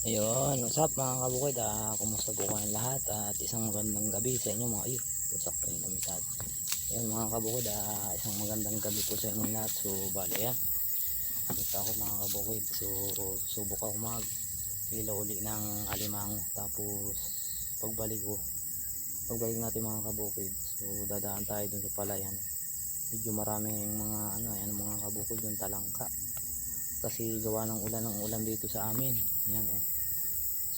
Ayun, what's up mga kabukid? Ah, kumusta po kayong lahat? at isang magandang gabi sa inyo mga iyo. Pusak po yung lamitad. Ayun mga kabukid, ah, isang magandang gabi po sa inyo lahat. So, bali yan. Dito ako mga kabukid. So, subok ako mag ilaw uli ng alimango. Tapos, pagbalik ko, pagbalik natin mga kabukid. So, dadaan tayo dun sa palayan. Medyo maraming mga ano, ayan mga kabukid yung talangka kasi gawa ng ulan ng ulan dito sa amin. Ayan oh.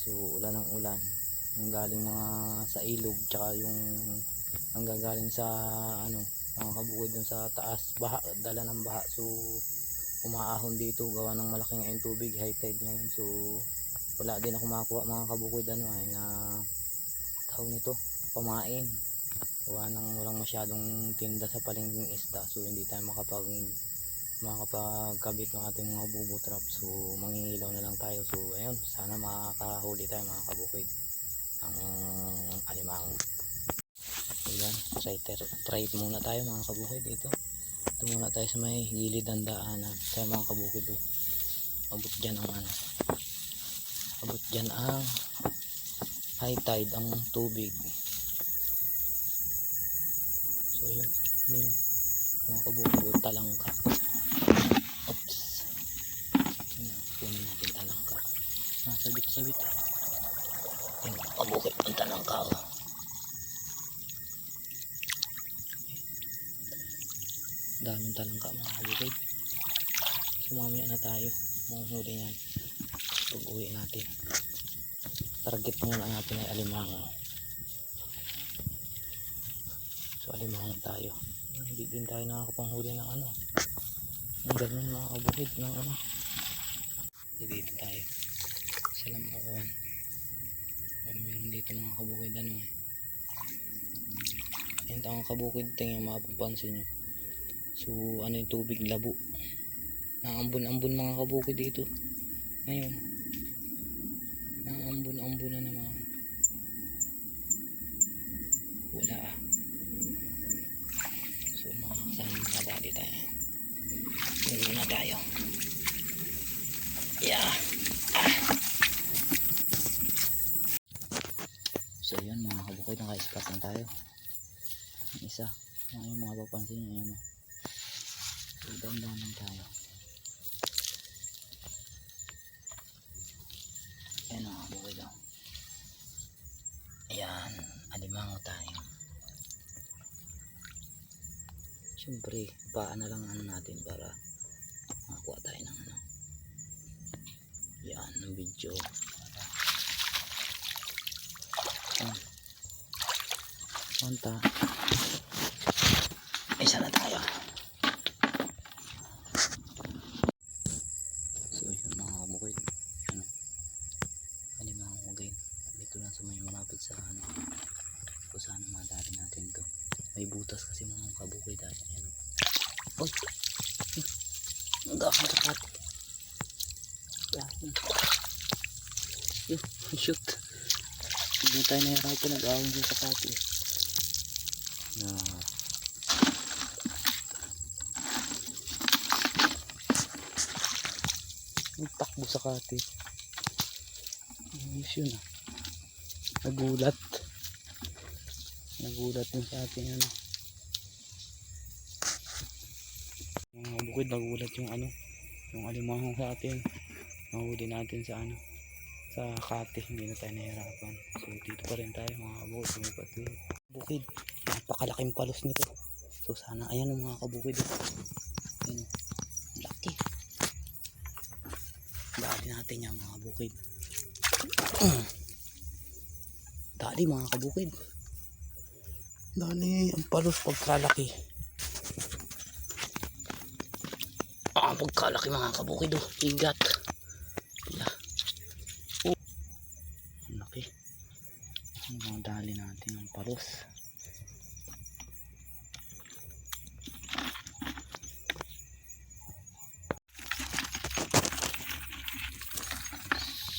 So ulan ng ulan. Yung galing mga sa ilog tsaka yung ang gagaling sa ano mga kabukid dun sa taas. Baha dala ng baha. So umaahon dito. Gawa ng malaking ayong tubig high tide ngayon. So wala din ako makakuha mga kabukid ano ay na tawag nito pamain. Gawa ng walang masyadong tinda sa palengking isda. So hindi tayo makapag makakapagkabit ng ating mga bubo trap. So mangingilaw na lang tayo. So ayun sana makakahuli tayo mga kabukid ng alimango ayan try, try muna tayo mga kabukid. Dito ito muna tayo sa may gilid ng daanan. Tayo mga kabukid oh. abot dyan ang ano. Abot dyan ang high tide ang tubig. So ayun ano yun mga kabukid oh, talangka Oops. Tingnan, kunin natin talangka. Ah, sabit, pabukit ang talangka. Oh. Daming talangka mga kabukid. So, mamaya na tayo. Manghuli yan. Pag uwi natin. Target muna natin ay alimango. So, alimango tayo. Hindi din tayo nakakapanghuli ng ano ang ganun mga kabukid ng ano dito tayo sa lamakuan meron dito mga kabukid ano yan ang kabukid tingin mapapansin nyo. So ano yung tubig labo. Naambon-ambon mga kabukid dito. Ngayon naambon-ambon na naman wala ah so mga kasama mga dali tayo Uwi na tayo. Yeah. Ah. So yun mga naka-spot na tayo. Ang isa. Yan yung mga papansin nyo. Yan. So dandan lang tayo. Yan mga kabukid. Oh. Ayan. Alimango tayo. Siyempre, paano lang ano natin para makakuha tayo ng ano yan ng video yan konta isa na tayo. So yun mga kabukid ano halimang hugin dito lang sa may malapit sa ano kung saan madali natin to. May butas kasi mga kabukid dahil ano oh. Ang dami sakat yan yun. Shoot. Hindi tayo nahirapan nag-awin yung sakat eh na ang takbo sa kati. Ayos yun ah. Nagulat. Nagulat yun sa ating ano. Mga bukid nagulat yung ano yung alimango sa atin. Nahuli natin sa ano sa kate hindi na tayo nahirapan so dito pa rin tayo mga kabukid may pati. Bukid napakalaking palos nito. So sana ayan ang mga kabukid. Ayan, laki. Dali natin yan mga bukid dali mga kabukid. Dali ang palos pagkalaki. Ah pagkalaki mga kabukid oh. Igat Pila. oh ang laki ang mga dali natin ang palos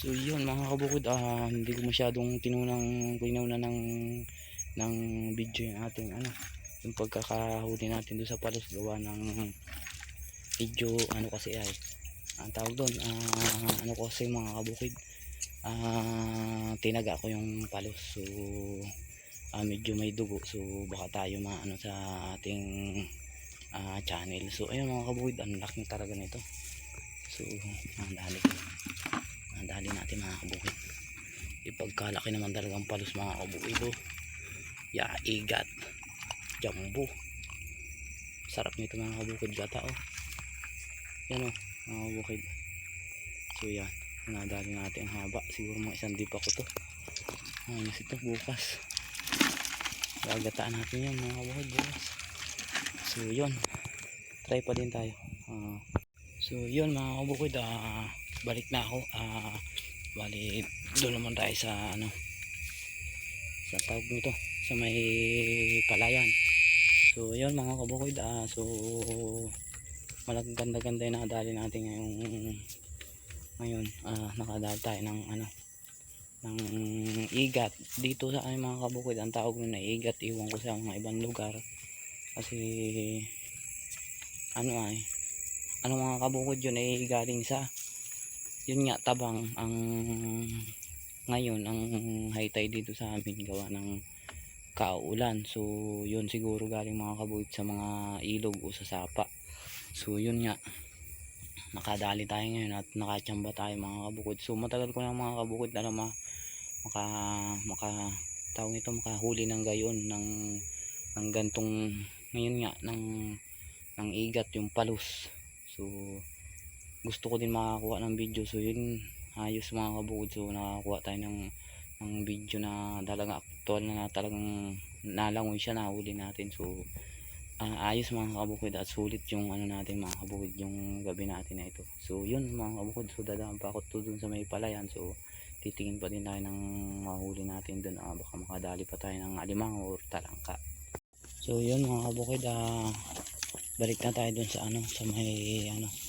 So yun mga kabukod, ah, hindi ko masyadong tinunang na ng ng video yung ating ano, yung pagkakahuli natin doon sa palos gawa ng video ano kasi ay ang tawag doon, ah, ano kasi mga kabukid ah, tinaga ko yung palos so ah, medyo may dugo. So baka tayo maano sa ating ah, channel. So ayun mga kabukid ang laking talaga nito. So nadali nadali natin mga kabukid ipagkalaki naman talagang palos mga kabukid oh. ya igat jumbo. Sarap nito mga kabukid gata oh. Yan oh mga kabukid so yan. Nadali natin ang haba. Siguro mga isang dipa ko to. Ayos ito bukas. Gagataan natin yan mga kabukid bukas. So yun. Try pa din tayo. Ah, so yun mga kabukid ah, balik na ako. Ah, bali doon naman tayo sa ano sa tawag nito sa may palayan. So yun mga kabukid ah, so malagang ganda yung nakadali natin ngayong ngayon. Ah, nakadali tayo ng ano ng igat. Dito sa aming mga kabukid ang tawag nun na igat iwan ko sa mga ibang lugar. Kasi ano ay ano mga kabukid yun ay galing sa yun nga tabang ang ngayon ang high tide dito sa amin gawa ng kaulan. So yun siguro galing mga kabukid sa mga ilog o sa sapa. So yun nga nakadali tayo ngayon at nakachamba tayo mga kabukid so matagal ko na mga kabukid alam ma maka maka tawag nito makahuli ng gayon ng ng gantong ngayon nga ng ng igat yung palos. So gusto ko din makakuha ng video. So yun ayos mga kabukid so nakakuha tayo ng ng video na talaga actual na talagang nalangoy siya nahuli natin. So ah, ayos mga kabukid at sulit yung ano natin mga kabukid yung gabi natin na ito. So yun mga kabukid so dadaan pa ako to dun sa may palayan. So titingin pa din tayo ng mahuli natin dun. Ah, baka makadali pa tayo ng alimango or talangka. So yun mga kabukid ah, balik na tayo dun sa ano sa may ano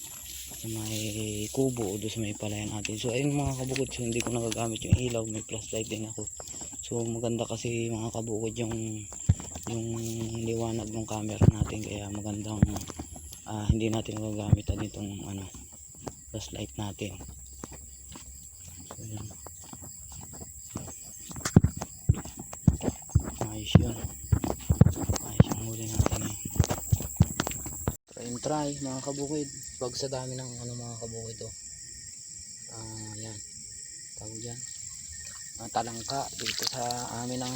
sa may kubo o sa may palayan natin. So ayun mga kabukid so hindi ko nagagamit yung ilaw. May flashlight din ako. So maganda kasi mga kabukid yung yung liwanag ng camera natin. Kaya magandang ah, hindi natin magagamit na itong ano flashlight natin. So yun. Ayos yun. Ayos yung huli natin. Eh try and try mga kabukid pag sa dami ng ano mga kabukid to ah yan. Tawag yan ah, talangka. Dito sa amin ang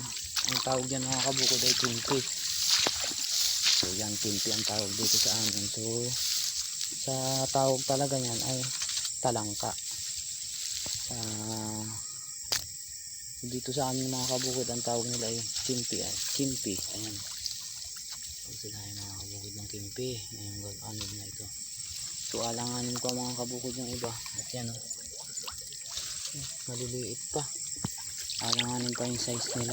ang tawag yan mga kabukid ay kimpi so yan kimpi ang tawag dito sa amin. So sa tawag talaga yan ay talangka. Ah dito sa amin mga kabukid ang tawag nila ay kimpi ay kimpi ayan. So sila ay mga kabukid ng kimpi gag- ano na ito so alanganin pa mga kabukid yung iba. At yan oh. maliliit pa. Alanganin pa yung size nila.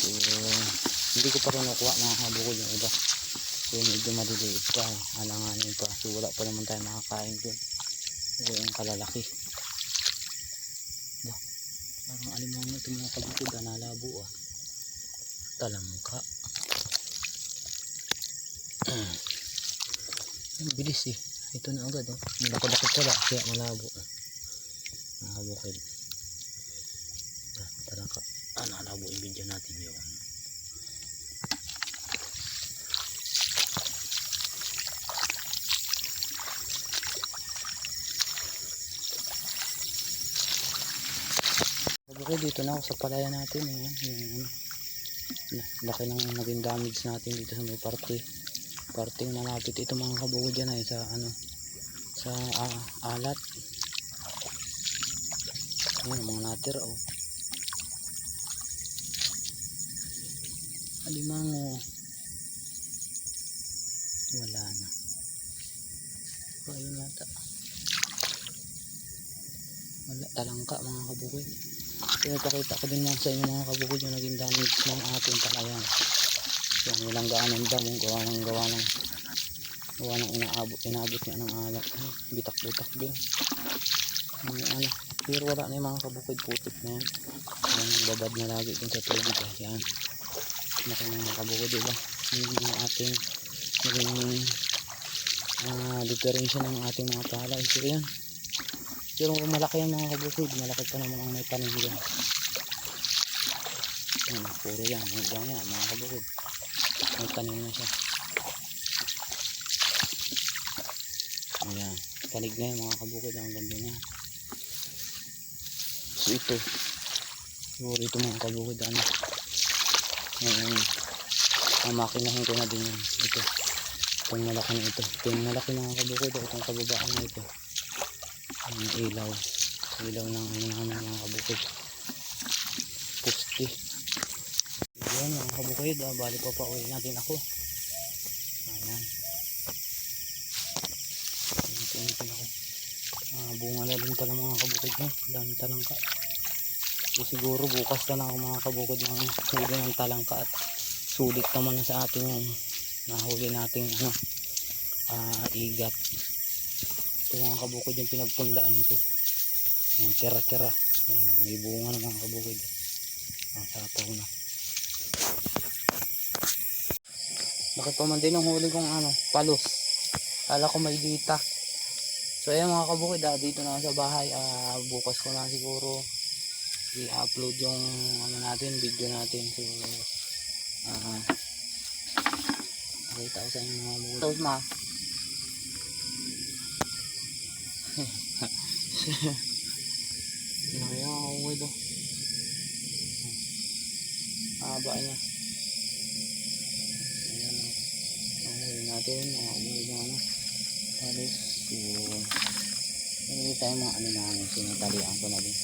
So hindi ko pa rin nakuha mga kabukid yung iba. So medyo maliliit pa. Eh. alanganin pa. So wala pa naman tayo makakain dun. So yung kalalaki. Ba? Parang alimango ito mga kabukid ah nalabo ah. Talangka ang bilis eh. Ito na agad oh. Malaki-laki pala kaya malabo. Ah mga kabukid ah, nalabo yung video natin yun. Kabukid dito na ako sa palaya natin eh. Ano, na- laki ng naging damage natin dito sa may parte parting malapit ito mga kabukid dyan ay sa ano sa ah, alat. Ayun mga natira oh. Alimango. Wala na. Oh, ayun nata wala talangka mga kabukid pinapakita ko din mga sa inyo mga kabukid yung naging damage ng ating palayan yung walang gaan ng damo gawa ng gawa ng gawa ng inaabot inaabot nga ng alak bitak bitak din yung ano pero wala na yung mga kabukid putik na yan yung babad na lagi dun sa tubig ah. yan naka mga kabukid diba yung mga ating naging ah diferensya ng ating mga palay. So yan. Pero kung malaki yung mga kabukid, malaki pa naman ang may tanim dyan. Yan, puro yan. Yan yan, mga kabukid. May tanim na siya. Ayan. Tanig na yan mga kabukid. Ang ganda niya. So ito. Siguro ito mga kabukid. Ano. Ngayon. Mamakinahin ko na din yan. Ito. Itong malaki na ito. Itong malaki mga kabukid. Itong kababaan na ito. Ang ilaw. Ilaw ng ano namin mga kabukid. Pusti. Ayan mga kabukid. Ah, bali pa pa uwi natin ako. Ayan. Tingin ako. Ah, bunga na din pala mga kabukid no. Dami talangka. So, siguro bukas na lang mga kabukid ng huli ng talangka at sulit naman na sa atin yung nahuli nating ano ah, igat. Ito mga kabukid yung pinagpunlaan ko. Yung tira-tira. Ayun na, may bunga na mga kabukid. Ang sapaw na. Bakit man din ang huli kong ano, palos. Kala ko may dita. So ayan mga kabukid, ah, dito na sa bahay. Ah, bukas ko na siguro i-upload yung ano natin, video natin. So ah Nakita ko sa inyo mga kabukid. Tapos ma. Nakaya ako oh. Haba niya. Natin, mga kabukid na ano. Palos. So, hindi tayo mga ano namin, sinatalian ko na din.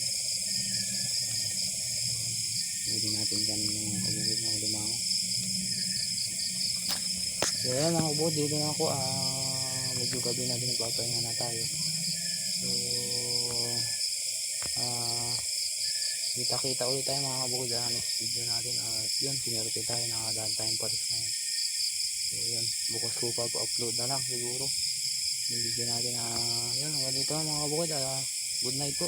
Huli natin mga kabukid na huli mga So ayan mga kabukid, dito na ako. Ah, medyo gabi na din nagpapahinga na tayo. So, ah, kita-kita ulit tayo mga kabukid sa next video natin. At yun, sinerte tayo, nakadaan tayong paris ngayon. So yun, bukas ko pa upload na lang siguro. Video natin ah yun. Hanggang dito mga kabukid ah good night po